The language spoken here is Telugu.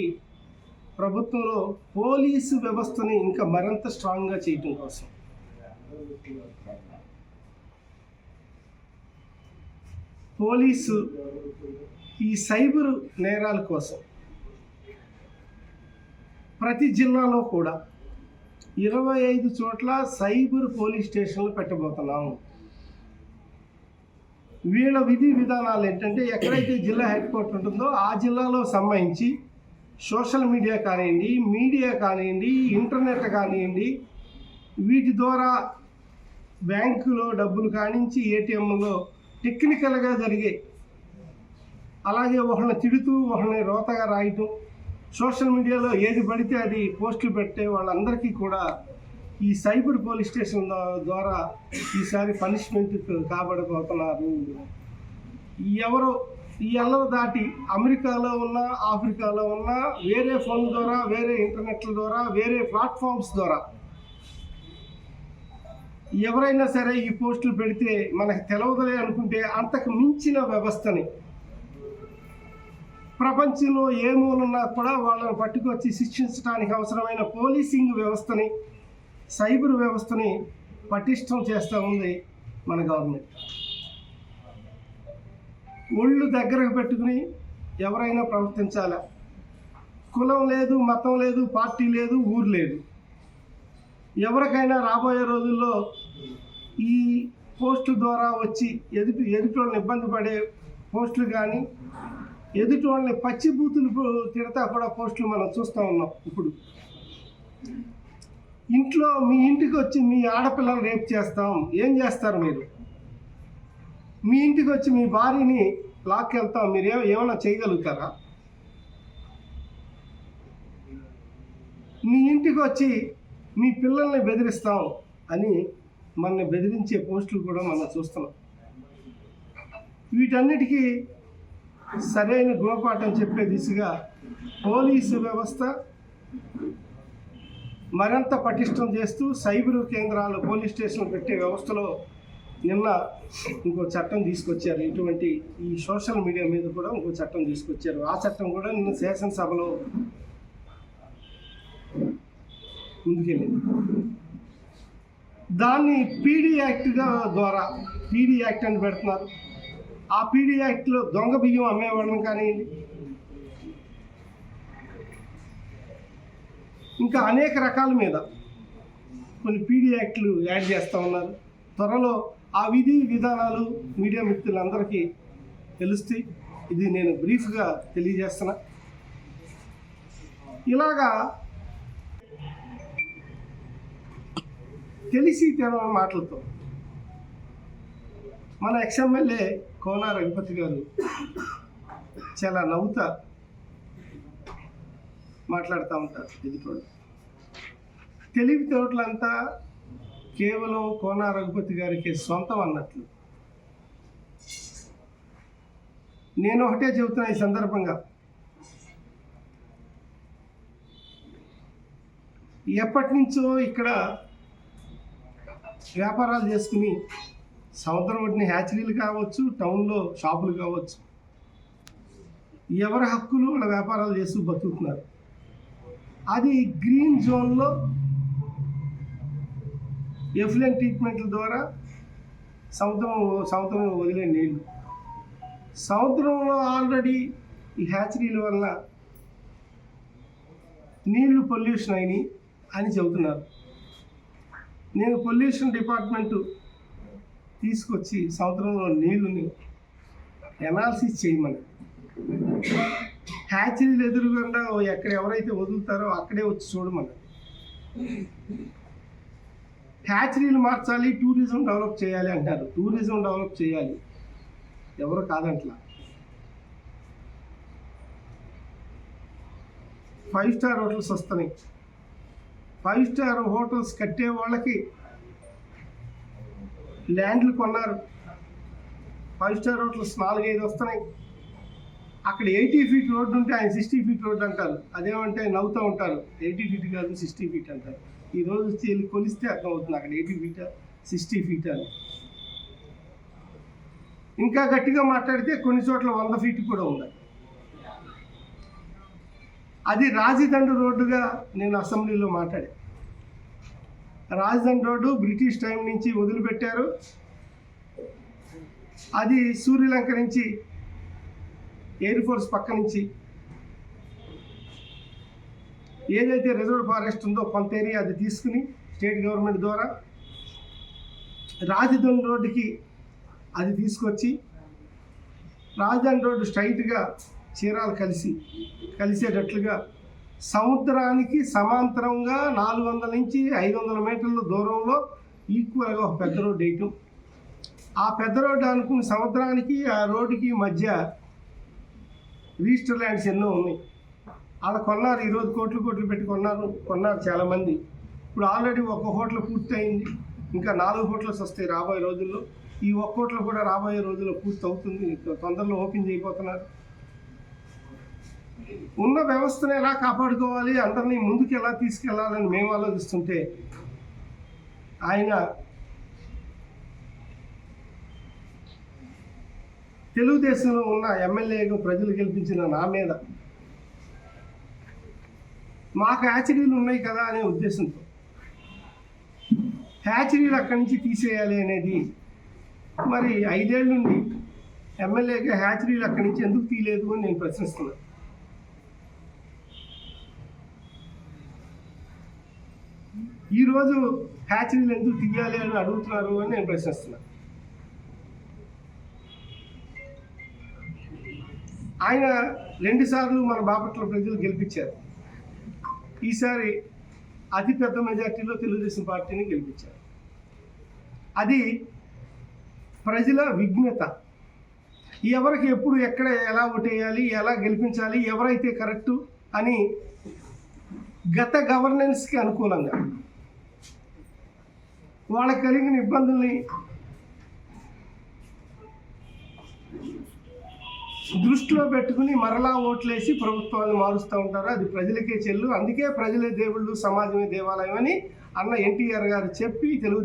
ఈ ప్రభుత్వంలో పోలీసు వ్యవస్థని ఇంకా మరింత స్ట్రాంగ్గా చేయటం కోసం. పోలీసు ఈ సైబర్ నేరాల కోసం. ప్రతి జిల్లాలో కూడా ఇరవై ఐదు చోట్ల సైబర్ పోలీస్ స్టేషన్లు పెట్టబోతున్నాం. వీళ్ళ విధి విధానాలు ఏంటంటే ఎక్కడైతే జిల్లా హెడ్ క్వార్టర్ ఉంటుందో ఆ జిల్లాలో సంబంధించి సోషల్ మీడియా కానివ్వండి మీడియా కానివ్వండి ఇంటర్నెట్ కానివ్వండి వీటి ద్వారా బ్యాంకులో డబ్బులు కానించి ఏటీఎంలో టెక్నికల్గా జరిగే అలాగే ఒకళ్ళని తిడుతూ ఒకళ్ళని రోతగా రాయటం సోషల్ మీడియాలో ఏది పడితే అది పోస్టులు పెట్టే వాళ్ళందరికీ కూడా ఈ సైబర్ పోలీస్ స్టేషన్ ద్వారా ఈసారి పనిష్మెంట్ కాబడబోతున్నారు. ఎవరు ఈ ఎల్లలు దాటి అమెరికాలో ఉన్న ఆఫ్రికాలో ఉన్న వేరే ఫోన్ ద్వారా వేరే ఇంటర్నెట్ల ద్వారా వేరే ప్లాట్ఫామ్స్ ద్వారా ఎవరైనా సరే ఈ పోస్టులు పెడితే మనకు తెలవదులే అనుకుంటే అంతకు మించిన వ్యవస్థని ప్రపంచంలో ఏ మూలన్నా కూడా వాళ్ళని పట్టుకొచ్చి శిక్షించడానికి అవసరమైన పోలీసింగ్ వ్యవస్థని సైబర్ వ్యవస్థని పటిష్టం చేస్తూ ఉంది మన గవర్నమెంట్. ఒళ్ళు దగ్గరకు పెట్టుకుని ఎవరైనా ప్రవర్తించాలా? కులం లేదు మతం లేదు పార్టీ లేదు ఊరు లేదు. ఎవరికైనా రాబోయే రోజుల్లో ఈ పోస్టు ద్వారా వచ్చి ఎదుటి ఎదుటి వాళ్ళని ఇబ్బంది పడే పోస్టులు కానీ ఎదుటి వాళ్ళని పచ్చి బూతులు తిడతా కూడా పోస్టులు మనం చూస్తూ ఉన్నాం ఇప్పుడు. ఇంట్లో మీ ఇంటికి వచ్చి మీ ఆడపిల్లలు రేపు చేస్తాం. ఏం చేస్తారు మీరు? మీ ఇంటికి వచ్చి మీ భార్యని లాక్కెళ్తాం మీరు ఏ ఏమైనా చేయగలుగుతారా? మీ ఇంటికి వచ్చి మీ పిల్లల్ని బెదిరిస్తాం అని మనల్ని బెదిరించే పోస్టులు కూడా మనం చూస్తున్నాం. వీటన్నిటికీ సరైన గుణపాఠం చెప్పే దిశగా పోలీసు వ్యవస్థ మరింత పటిష్టం చేస్తూ సైబర్ కేంద్రాలు పోలీస్ స్టేషన్లు పెట్టే వ్యవస్థలో నిన్న ఇంకో చట్టం తీసుకొచ్చారు. ఇటువంటి ఈ సోషల్ మీడియా మీద కూడా ఇంకో చట్టం తీసుకొచ్చారు. ఆ చట్టం కూడా నిన్న శాసనసభలో ముందుకెళ్ళింది. దాన్ని పీడీ యాక్ట్గా ద్వారా పీడీ యాక్ట్ అని పెడుతున్నారు. ఆ పీడీ యాక్ట్లో దొంగ బియ్యం అమ్మేవాళ్ళం కానివ్వండి ఇంకా అనేక రకాల మీద కొన్ని పీడీ యాక్ట్లు యాడ్ చేస్తూ ఉన్నారు. త్వరలో ఆ విధి విధానాలు మీడియా మిత్రులందరికీ తెలుస్తాయి ఇది నేను బ్రీఫ్గా తెలియజేస్తున్నా. ఇలాగా తెలిసి తెలవని మాటలతో మన ఎక్స్ఎమ్మెల్యే కోన రఘుపతి గారు చాలా నవ్వుతా మాట్లాడుతూ ఉంటారు ఎదుటోళ్ళు. తెలివితేటలంతా కేవలం కోన రఘుపతి గారికి సొంతం అన్నట్లు. నేను ఒకటే చెబుతున్నా ఈ సందర్భంగా. ఎప్పటి నుంచో ఇక్కడ వ్యాపారాలు చేసుకుని సముద్రం ఒడ్డిన హ్యాచరీలు కావచ్చు టౌన్లో షాపులు కావచ్చు ఎవరి హక్కులు వాళ్ళ వ్యాపారాలు చేస్తూ బతుకుతున్నారు. అది గ్రీన్ జోన్లో ఎఫ్లెన్ ట్రీట్మెంట్ల ద్వారా సముద్రం సముద్రం వదిలే నీళ్ళు సముద్రంలో ఆల్రెడీ ఈ హ్యాచరీల వల్ల నీళ్ళు పొల్యూషన్ అయినాయి అని చెబుతున్నారు. నేను పొల్యూషన్ డిపార్ట్మెంటు తీసుకొచ్చి సముద్రంలో నీళ్ళని ఎనాలిసిస్ చేయమని. హ్యాచరీలు ఎదురుకుండా ఎక్కడ ఎవరైతే వదులుతారో అక్కడే వచ్చి చూడమని. హ్యాచరీలు మార్చాలి టూరిజం డెవలప్ చేయాలి అంటారు. టూరిజం డెవలప్ చేయాలి. ఎవరు కాదంట్లా? ఫైవ్ స్టార్ హోటల్స్ వస్తున్నాయి. ఫైవ్ స్టార్ హోటల్స్ కట్టే వాళ్ళకి ల్యాండ్లు కొన్నారు. ఫైవ్ స్టార్ హోటల్స్ నాలుగైదు వస్తున్నాయి. అక్కడ ఎయిటీ ఫీట్ రోడ్డు ఉంటే ఆయన సిక్స్టీ ఫీట్ రోడ్డు అంటారు. అదేమంటే నవ్వుతూ ఉంటారు. ఎయిటీ ఫీట్ కాదు సిక్స్టీ ఫీట్ అంటారు. ఈ రోజు వెళ్ళి కొలిస్తే అర్థం అవుతుంది అక్కడ ఎయిటీ ఫీటా సిక్స్టీ ఫీట్ అని. ఇంకా గట్టిగా మాట్లాడితే కొన్ని చోట్ల వంద ఫీట్ కూడా ఉంది అది రాజదండ్రి రోడ్డుగా నేను అసెంబ్లీలో మాట్లాడా. రాజదండ్రి రోడ్డు బ్రిటిష్ టైం నుంచి వదిలిపెట్టారు. అది సూర్యలంక నుంచి ఎయిర్ ఫోర్స్ పక్క నుంచి ఏదైతే రిజర్వ్ ఫారెస్ట్ ఉందో కొంత ఏరియా అది తీసుకుని స్టేట్ గవర్నమెంట్ ద్వారా రాజధాని రోడ్డుకి అది తీసుకొచ్చి రాజధాని రోడ్డు స్ట్రైట్గా చీరాలు కలిసి కలిసేటట్లుగా సముద్రానికి సమాంతరంగా నాలుగు వందల నుంచి ఐదు వందల మీటర్ల దూరంలో ఈక్వల్గా ఒక పెద్ద రోడ్డు వేయటం. ఆ పెద్ద రోడ్డు అనుకుని సముద్రానికి ఆ రోడ్డుకి మధ్య రిజిస్టర్ ల్యాండ్స్ ఎన్నో ఉన్నాయి. అలా కొన్నారు ఈరోజు కోట్లు కోట్లు పెట్టి కొన్నారు కొన్నారు చాలామంది ఇప్పుడు ఆల్రెడీ ఒక హోటల్ పూర్తయింది. ఇంకా నాలుగు హోటల్స్ వస్తాయి రాబోయే రోజుల్లో. ఈ ఒక్క హోటల్ కూడా రాబోయే రోజుల్లో పూర్తి అవుతుంది తొందరలో ఓపెన్ చేయబోతున్నారు. ఉన్న వ్యవస్థను ఎలా కాపాడుకోవాలి అందరినీ ముందుకు ఎలా తీసుకెళ్ళాలని మేము ఆలోచిస్తుంటే ఆయన తెలుగుదేశంలో ఉన్న ఎమ్మెల్యేగా ప్రజలు గెలిపించిన నా మీద మాకు హ్యాచరీలు ఉన్నాయి కదా అనే ఉద్దేశంతో. హ్యాచరీలు అక్కడి నుంచి తీసేయాలి అనేది మరి ఐదేళ్ళ నుండి ఎమ్మెల్యేగా హ్యాచరీలు అక్కడి నుంచి ఎందుకు తీయలేదు అని నేను ప్రశ్నిస్తున్నాను. ఈరోజు హ్యాచరీలు ఎందుకు తీయాలి అని అడుగుతున్నారు అని నేను ప్రశ్నిస్తున్నాను. ఆయన రెండుసార్లు మన బాపట్ల ప్రజలు గెలిపించారు. ఈసారి అతిపెద్ద మెజార్టీలో తెలుగుదేశం పార్టీని గెలిపించారు. అది ప్రజల విఘ్నత. ఎవరికి ఎప్పుడు ఎక్కడ ఎలా ఓటేయాలి ఎలా గెలిపించాలి ఎవరైతే కరెక్టు అని గత గవర్నెన్స్కి అనుకూలంగా వాళ్ళకి కలిగిన ఇబ్బందుల్ని దృష్టిలో పెట్టుకుని మరలా ఓట్లేసి ప్రభుత్వాన్ని మారుస్తూ ఉంటారు. అది ప్రజలకే చెల్లు. అందుకే ప్రజలే దేవుళ్ళు సమాజమే దేవాలయం అని అన్న ఎన్టీఆర్ గారు చెప్పి తెలుగు